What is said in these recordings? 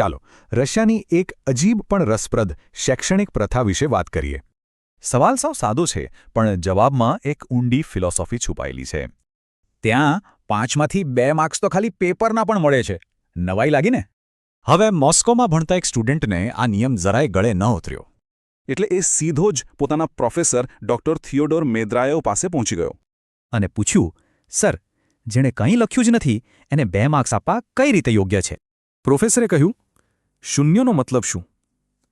ચાલો, રશિયાની એક અજીબ પણ રસપ્રદ શૈક્ષણિક પ્રથા વિશે વાત કરીએ. સવાલ સાવ સાદો છે, પણ જવાબમાં એક ઊંડી ફિલોસોફી છુપાયેલી છે. ત્યાં પાંચમાંથી બે માર્ક્સ તો ખાલી પેપરના પણ મળે છે. નવાઈ લાગીને હવે મોસ્કોમાં ભણતા એક સ્ટુડન્ટને આ નિયમ જરાય ગળે ન ઉતર્યો. એટલે એ સીધો જ પોતાના પ્રોફેસર ડોક્ટર થિયોડોર મેદ્રાયો પાસે પહોંચી ગયો. અને પૂછ્યું, સર, જેણે કંઈ લખ્યું જ નથી, એને બે માર્ક્સ આપવા કઈ રીતે યોગ્ય છે? પ્રોફેસરે કહ્યું શૂન્યનો મતલબ શું?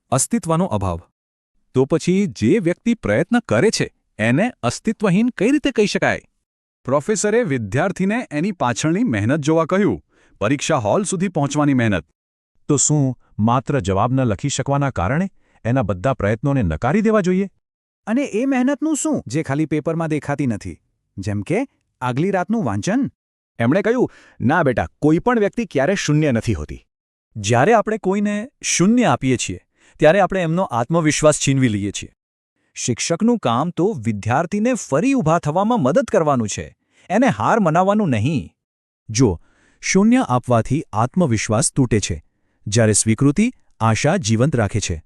અસ્તિત્વનો અભાવ. તો પછી જે વ્યક્તિ પ્રયત્ન કરે છે એને અસ્તિત્વહીન કઈ રીતે કહી શકાય? પ્રોફેસરે વિદ્યાર્થીને એની પાછળની મહેનત જોવા કહ્યું પરીક્ષા હોલ સુધી પહોંચવાની મહેનત. તો શું માત્ર જવાબ ન લખી શકવાના કારણે એના બધા પ્રયત્નોને નકારી દેવા જોઈએ? અને એ મહેનતનું શું જે ખાલી પેપરમાં દેખાતી નથી? જેમ કે આગલી રાતનું વાંચન? એમણે કહ્યું ના બેટા કોઈ પણ વ્યક્તિ ક્યારે શૂન્ય નથી હોતી. જ્યારે આપણે કોઈને શૂન્ય આપીએ છીએ ત્યારે આપણે એમનો આત્મવિશ્વાસ છીનવી લઈએ છીએ. શિક્ષકનું કામ તો વિદ્યાર્થીને ફરી ઊભા થવામાં મદદ કરવાનું છે એને હાર મનાવવાનું નહીં. જો શૂન્ય આપવાથી આત્મવિશ્વાસ તૂટે છે જ્યારે સ્વીકૃતિ આશા જીવંત રાખે છે.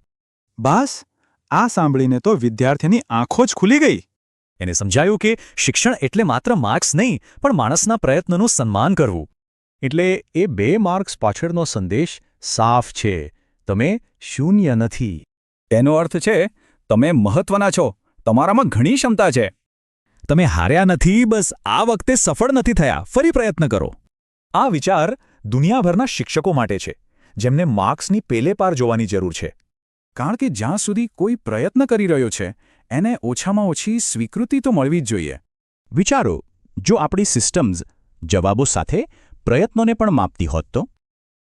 બસ આ સાંભળીને તો વિદ્યાર્થીની આંખો જ ખુલી ગઈ. એને સમજાયું કે શિક્ષણ એટલે માત્ર માર્ક્સ નહીં પણ માણસના પ્રયત્નનું સન્માન કરવું. એટલે એ બે માર્ક્સ પાછળનો સંદેશ સાફ છે. તમે શૂન્ય નથી. તેનો અર્થ છે તમે મહત્વના છો તમારામાં ઘણી ક્ષમતા છે. તમે હાર્યા નથી બસ આ વખતે સફળ નથી થયા ફરી પ્રયત્ન કરો. આ વિચાર દુનિયાભરના શિક્ષકો માટે છે જેમને માર્ક્સની પેલે પાર જોવાની જરૂર છે. કારણ કે જ્યાં સુધી કોઈ પ્રયત્ન કરી રહ્યો છે એને ઓછામાં ઓછી સ્વીકૃતિ તો મળવી જ જોઈએ. વિચારો જો આપણી સિસ્ટમ્સ જવાબો સાથે પ્રયત્નોને પણ માપતી હોત તો?